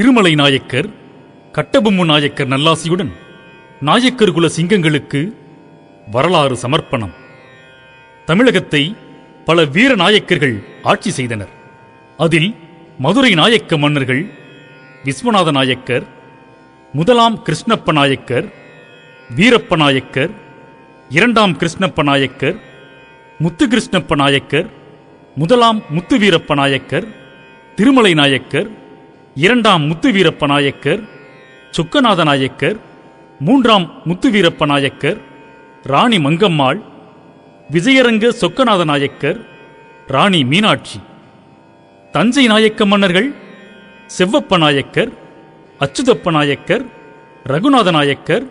திருமலை நாயக்கர் கட்டபொம்மு நாயக்கர் நல்லாசியுடன் நாயக்கர் குல சிங்கங்களுக்கு வரலாறு சமர்ப்பணம். தமிழகத்தை பல வீர நாயக்கர்கள் ஆட்சி செய்தனர். அதில் மதுரை நாயக்க மன்னர்கள் விஸ்வநாத நாயக்கர் முதலாம் கிருஷ்ணப்ப நாயக்கர் வீரப்ப நாயக்கர் இரண்டாம் கிருஷ்ணப்ப நாயக்கர் முத்து கிருஷ்ணப்ப நாயக்கர் முதலாம் முத்து வீரப்ப நாயக்கர் திருமலை நாயக்கர் இரண்டாம் முத்துவீரப்ப நாயக்கர் சொக்கநாத நாயக்கர் மூன்றாம் முத்துவீரப்ப நாயக்கர் ராணி மங்கம்மாள் விஜயரங்க சொக்கநாத நாயக்கர் ராணி மீனாட்சி. தஞ்சை நாயக்க மன்னர்கள் செவ்வப்ப நாயக்கர் அச்சுதப்ப நாயக்கர் ரகுநாத நாயக்கர்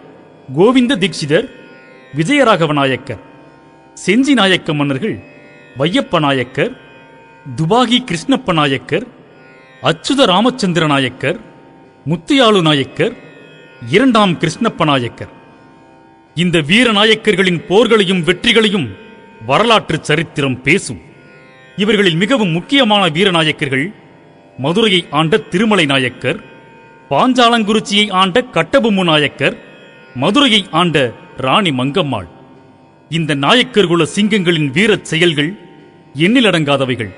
கோவிந்த தீட்சிதர் விஜயராகவ நாயக்கர் செஞ்சி நாயக்க மன்னர்கள் வையப்ப நாயக்கர் துபாகி கிருஷ்ணப்ப நாயக்கர் அச்சுத ராமச்சந்திர நாயக்கர் முத்தியாளு நாயக்கர் இரண்டாம் கிருஷ்ணப்ப நாயக்கர். இந்த வீர நாயக்கர்களின் போர்களையும் வெற்றிகளையும் வரலாற்று சரித்திரம் பேசும். இவர்களில் மிகவும் முக்கியமான வீரநாயக்கர்கள் மதுரையை ஆண்ட திருமலை நாயக்கர் பாஞ்சாலங்குறிச்சியை ஆண்ட கட்டபொம்மு நாயக்கர் மதுரையை ஆண்ட ராணி மங்கம்மாள். இந்த நாயக்கர் குல சிங்கங்களின் வீரச் செயல்கள் எண்ணிலடங்காதவைகள்.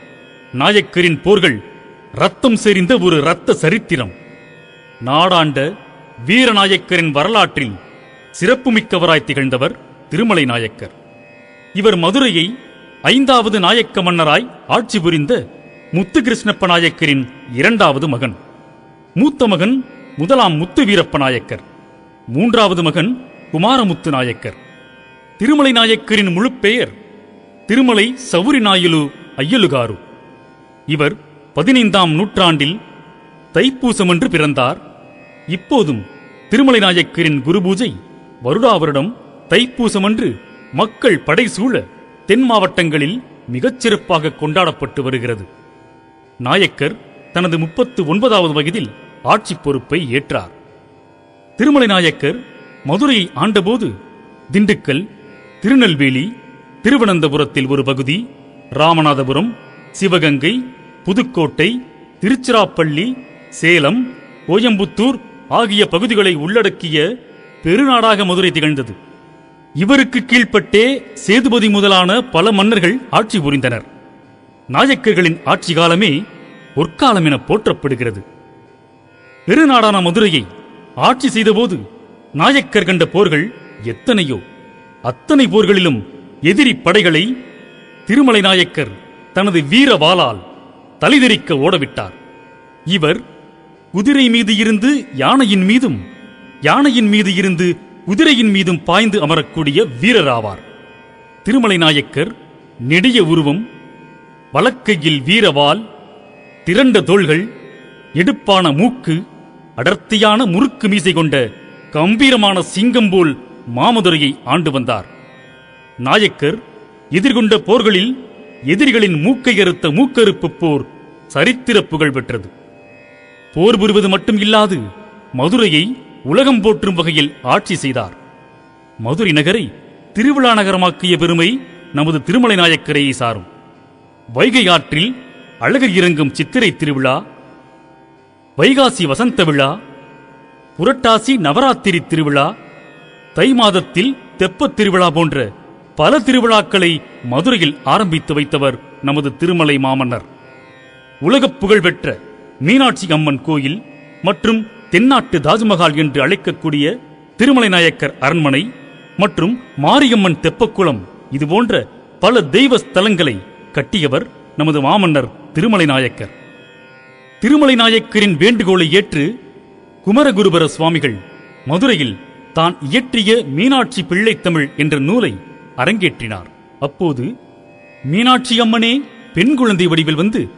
நாயக்கரின் போர்கள் ரத்தம் செறிந்த ஒரு இரத்த சரித்திரம். நாடாண்ட வீரநாயக்கரின் வரலாற்றில் சிறப்புமிக்கவராய் திகழ்ந்தவர் திருமலை நாயக்கர். இவர் மதுரையை ஐந்தாவது நாயக்க மன்னராய் ஆட்சி புரிந்த முத்து கிருஷ்ணப்ப நாயக்கரின் இரண்டாவது மகன். மூத்த மகன் முதலாம் முத்து வீரப்ப நாயக்கர். மூன்றாவது மகன் குமாரமுத்து நாயக்கர். திருமலை நாயக்கரின் முழு பெயர் திருமலை சவுரி நாயுலு ஐயலுகாரு. இவர் பதினைந்தாம் நூற்றாண்டில் தைப்பூசமன்று பிறந்தார். இப்போதும் திருமலை நாயக்கரின் குருபூஜை வருடா வருடம் தைப்பூசமன்று மக்கள் படை சூழ தென் மாவட்டங்களில் மிகச்சிறப்பாக கொண்டாடப்பட்டு வருகிறது. நாயக்கர் தனது முப்பத்து ஒன்பதாவது வயதில் ஆட்சி பொறுப்பை ஏற்றார். திருமலை நாயக்கர் மதுரையை ஆண்டபோது திண்டுக்கல் திருநெல்வேலி திருவனந்தபுரத்தில் ஒரு பகுதி ராமநாதபுரம் சிவகங்கை புதுக்கோட்டை திருச்சிராப்பள்ளி சேலம் கோயம்புத்தூர் ஆகிய பகுதிகளை உள்ளடக்கிய பெருநாடாக மதுரை திகழ்ந்தது. இவருக்கு கீழ்ப்பட்டே சேதுபதி முதலான பல மன்னர்கள் ஆட்சி புரிந்தனர். நாயக்கர்களின் ஆட்சி காலமே பொற்காலம் என போற்றப்படுகிறது. பெருநாடான மதுரையை ஆட்சி செய்தபோது நாயக்கர் கண்ட போர்கள் எத்தனையோ. அத்தனை போர்களிலும் எதிரி படைகளை திருமலை நாயக்கர் தனது வீர வாளால் தலைதெறிக்க ஓடவிட்டார். இவர் குதிரை மீது இருந்து யானையின் மீதும் யானையின் மீது இருந்து குதிரையின் மீதும் பாய்ந்து அமரக்கூடிய வீரராவார். திருமலை நாயக்கர் நெடிய உருவம் வலக்கையில் வீரவால் திரண்ட தோள்கள் எடுப்பான மூக்கு அடர்த்தியான முறுக்கு மீசை கொண்ட கம்பீரமான சிங்கம் போல் மாமதுரையை ஆண்டு வந்தார். நாயக்கர் எதிர்கொண்ட போர்களில் எதிரிகளின் மூக்கை அறுத்த மூக்கறுப்பு போர் சரித்திர புகழ் பெற்றது. போர் புரிவது மட்டும் இல்லாது மதுரையை உலகம் போற்றும் வகையில் ஆட்சி செய்தார். மதுரை நகரை திருவிழா நகரமாக்கிய பெருமை நமது திருமலை நாயக்கரையை சாரும். வைகை ஆற்றில் அழகர் இறங்கும் சித்திரை திருவிழா வைகாசி வசந்த விழா புரட்டாசி நவராத்திரி திருவிழா தை மாதத்தில் தெப்பத் திருவிழா போன்ற பல திருவிழாக்களை மதுரையில் ஆரம்பித்து வைத்தவர் நமது திருமலை மாமன்னர். உலகப் புகழ்பெற்ற மீனாட்சி அம்மன் கோயில் மற்றும் தென்னாட்டு தாஜ்மஹால் என்று அழைக்கக்கூடிய திருமலை நாயக்கர் அரண்மனை மற்றும் மாரியம்மன் தெப்பக்குளம் இதுபோன்ற பல தெய்வ ஸ்தலங்களை கட்டியவர் நமது மாமன்னர் திருமலை நாயக்கர். திருமலை நாயக்கரின் வேண்டுகோளை ஏற்று குமரகுருபர சுவாமிகள் மதுரையில் தான் இயற்றிய மீனாட்சி பிள்ளைத்தமிழ் என்ற நூலை அரங்கேற்றினார். அப்போது மீனாட்சி அம்மனே பெண் குழந்தை வடிவில் வந்து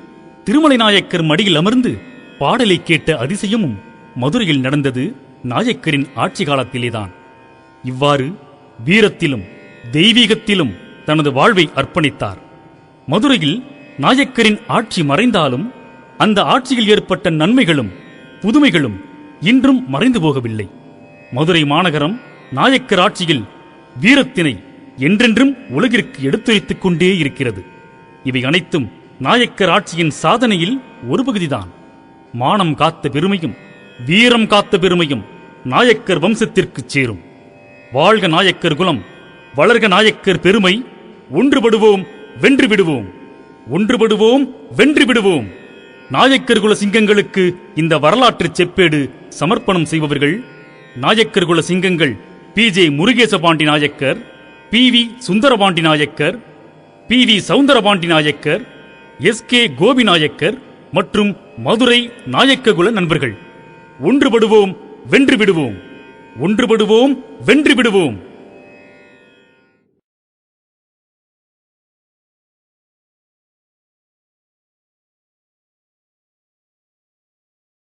திருமலை நாயக்கர் மடியில் அமர்ந்து பாடலை கேட்ட அதிசயமும் மதுரையில் நடந்தது நாயக்கரின் ஆட்சி காலத்திலேதான். இவ்வாறு வீரத்திலும் தெய்வீகத்திலும் தனது வாழ்வை அர்ப்பணித்தார். மதுரையில் நாயக்கரின் ஆட்சி மறைந்தாலும் அந்த ஆட்சியில் ஏற்பட்ட நன்மைகளும் புதுமைகளும் இன்றும் மறைந்து போகவில்லை. மதுரை மாநகரம் நாயக்கர் ஆட்சியில் வீரத்தினை என்றென்றும் உலகிற்கு எடுத்துரைத்துக் கொண்டே இருக்கிறது. இவை அனைத்தும் நாயக்கர் ஆட்சியின் சாதனையில் ஒரு பகுதிதான். மானம் காத்த பெருமையும் வீரம் காத்த பெருமையும் நாயக்கர் வம்சத்திற்குச் சேரும். வாழ்க நாயக்கர் குலம் வளர்க நாயக்கர் பெருமை ஒன்றுபடுவோம் வென்று விடுவோம் ஒன்றுபடுவோம் வென்று விடுவோம் நாயக்கர் குல சிங்கங்களுக்கு இந்த வரலாற்று செப்பேடு சமர்ப்பணம் செய்பவர்கள் நாயக்கர் குல சிங்கங்கள் P. J. Murugesapandi Nayakkar P V Sundarapandi Nayakkar P V Soundarapandi Nayakkar S K Gopi Nayakkar மற்றும் மதுரை நாயக்ககுல நண்பர்கள். ஒன்றுபடுவோம் வென்று விடுவோம். ஒன்றுபடுவோம் வென்று விடுவோம்.